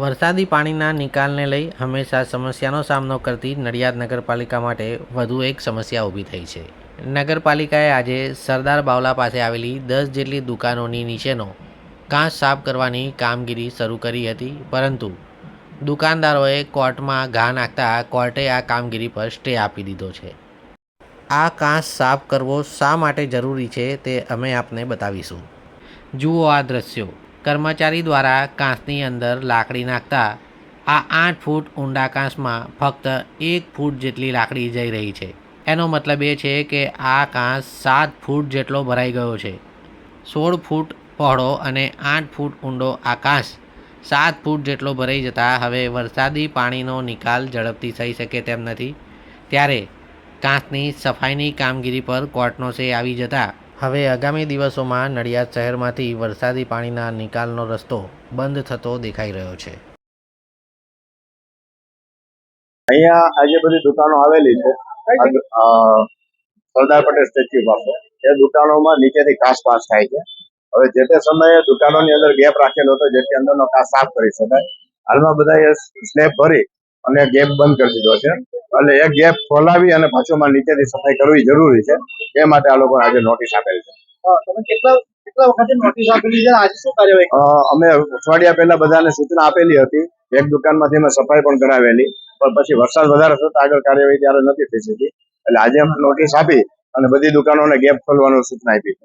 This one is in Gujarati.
વરસાદી પાણીના નિકાલને લઈ હંમેશા સમસ્યાનો સામનો કરતી નડિયાદ નગરપાલિકા માટે વધુ એક સમસ્યા ઊભી થઈ છે. નગરપાલિકાએ આજે સરદાર બાવલા પાસે આવેલી દસ જેટલી દુકાનોની નીચેનો કાંચ સાફ કરવાની કામગીરી શરૂ કરી હતી, પરંતુ દુકાનદારોએ કોર્ટમાં ઘા નાખતા કોર્ટે આ કામગીરી પર સ્ટે આપી દીધો છે. આ કાંચ સાફ કરવો શા માટે જરૂરી છે તે અમે આપને બતાવીશું. જુઓ આ દ્રશ્યો. કર્મચારી દ્વારા કાંસની અંદર લાકડી નાખતા આ આઠ ફૂટ ઊંડા કાંસમાં ફક્ત એક ફૂટ જેટલી લાકડી જઈ રહી છે. એનો મતલબ એ છે કે આ કાંસ સાત ફૂટ જેટલો ભરાઈ ગયો છે. સોળ ફૂટ પહોળો અને આઠ ફૂટ ઊંડો આ કાંસ સાત ફૂટ જેટલો ભરાઈ જતાં હવે વરસાદી પાણીનો નિકાલ ઝડપથી થઈ શકે તેમ નથી. ત્યારે કાંસની સફાઈની કામગીરી પર કોર્ટનો સે આવી જતા હવે આગામી દિવસોમાં નડિયાદ શહેરમાંથી વરસાદી પાણીના નિકાલનો રસ્તો બંધ થતો દેખાઈ રહ્યો છે. અહીંયા આજે બધી દુકાનો આવેલી છે. અ, સરદાર પટેલ સ્ટેચ્યુ પાસે. એ દુકાનોમાં નીચેથી કાચ પાસ થાય છે. હવે જે તે સમયે દુકાનોની અંદર ગેપ રાખેલો હતો જેથી અંદરનો કાચ સાફ કરી શકાય. હાલમાં બધા સ્લેબ ભરી અને ગેપ બંધ કરી દીધો છે. એટલે એ ગેપ ખોલાવી અને પાછોમાં નીચેથી સફાઈ કરવી જરૂરી છે. એ માટે આ લોકો આજે નોટિસ આપેલ છે. અમે અઠવાડિયા પહેલા બધાને સૂચના આપેલી હતી. એક દુકાનમાંથી અમે સફાઈ પણ કરાવેલી. પણ પછી વરસાદ વધારે થતા આગળ કાર્યવાહી ત્યારે નથી થઈ શકી. એટલે આજે અમે નોટિસ આપી અને બધી દુકાનોને ગેપ ખોલવાની સૂચના આપી છે.